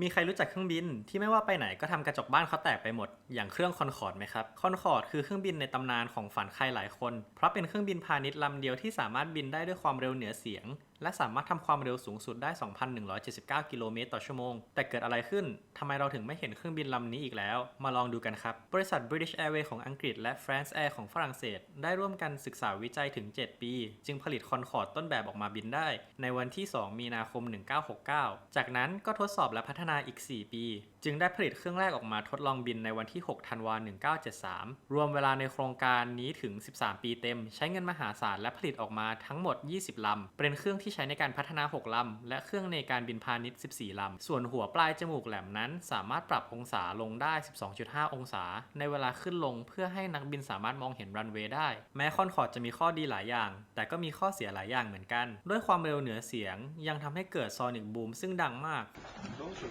มีใครรู้จักเครื่องบินที่ไม่ว่าไปไหนก็ทำกระจกบ้านเขาแตกไปหมด อย่างเครื่องคอนคอร์ดไหมครับ คอนคอร์ดคือเครื่องบินในตำนานของฝันใครหลายคน เพราะเป็นเครื่องบินพาณิชย์ลำเดียวที่สามารถบินได้ด้วยความเร็วเหนือเสียง และสามารถทำความเร็วสูงสุดได้ 2,179 กิโลเมตรต่อชั่วโมง แต่เกิดอะไรขึ้นทำไมเราถึงไม่เห็นเครื่องบินลำนี้อีกแล้ว มาลองดูกันครับ บริษัท British Airways ของอังกฤษและ France Air ของฝรั่งเศส ได้ร่วมกันศึกษาวิจัยถึง 7 ปี จึงผลิตคอนคอร์ดต้นแบบออกมาบินได้ ในวันที่ 2 มีนาคม 1969 จากนั้นก็ทดสอบและพัฒนาอีก 4 ปี จึงได้ผลิตเครื่องแรกออกมาทดลองบินในวันที่ 6 ธันวาคม1973 รวมเวลาในโครงการนี้ถึง 13 ปีเต็ม ใช้เงินมหาศาลและผลิตออกมาทั้งหมด 20 ลำ เป็นเครื่องที่ใช้ในการพัฒนา 6 ลำ และเครื่องในการบินพาณิชย์ 14 ลำ ส่วนหัวปลายจมูกแหลมนั้น สามารถปรับองศาลงได้ 12.5 องศา ในเวลาขึ้นลงเพื่อให้นักบินสามารถมองเห็นรันเวย์ได้ แม้คอนคอร์ดจะมีข้อดีหลายอย่าง แต่ก็มีข้อเสียหลายอย่างเหมือนกัน ด้วยความเร็วเหนือเสียง ยังทำให้เกิดซอนิกบูมซึ่งดังมาก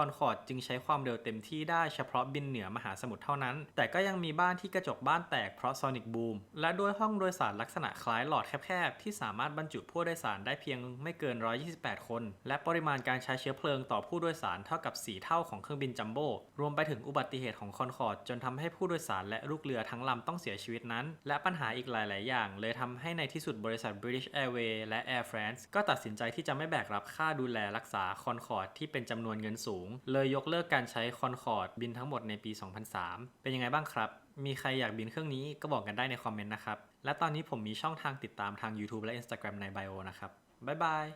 อนคอร์ดจึงใช้ความเร็วเต็มที่ได้เฉพาะบินเหนือมหาสมุทรเท่านั้น แต่ก็ยังมีบ้านที่กระจกบ้านแตกเพราะซอนิกบูม และด้วยห้องโดยสารลักษณะคล้ายหลอดแคบๆ ที่สามารถบรรจุผู้โดยสารได้เพียงไม่เกิน 128 คน และปริมาณการใช้เชื้อเพลิงต่อผู้โดยสารเท่ากับ 4 เท่าของเครื่องบินจัมโบ้ รวมไปถึงอุบัติเหตุของคอนคอร์ดจนทำให้ผู้โดยสารและลูกเรือทั้งลำต้องเสียชีวิตนั้น และปัญหาอีกหลาย ๆ อย่าง เลยทำให้ในที่สุดบริษัท British Airways และ Air France ก็ตัดสินใจที่จะไม่แบกรับค่าดูแลรักษาคอนคอร์ดที่เป็นจำนวนเงินสูงเลยยกเลิกการใช้คอนคอร์ดบินทั้งหมดในปี 2003 เป็นยังไงบ้างครับ มีใครอยากบินเครื่องนี้ก็บอกกันได้ในคอมเมนต์นะครับ และตอนนี้ผมมีช่องทางติดตามทาง YouTube และ Instagram ในไบโอนะครับบ๊ายบาย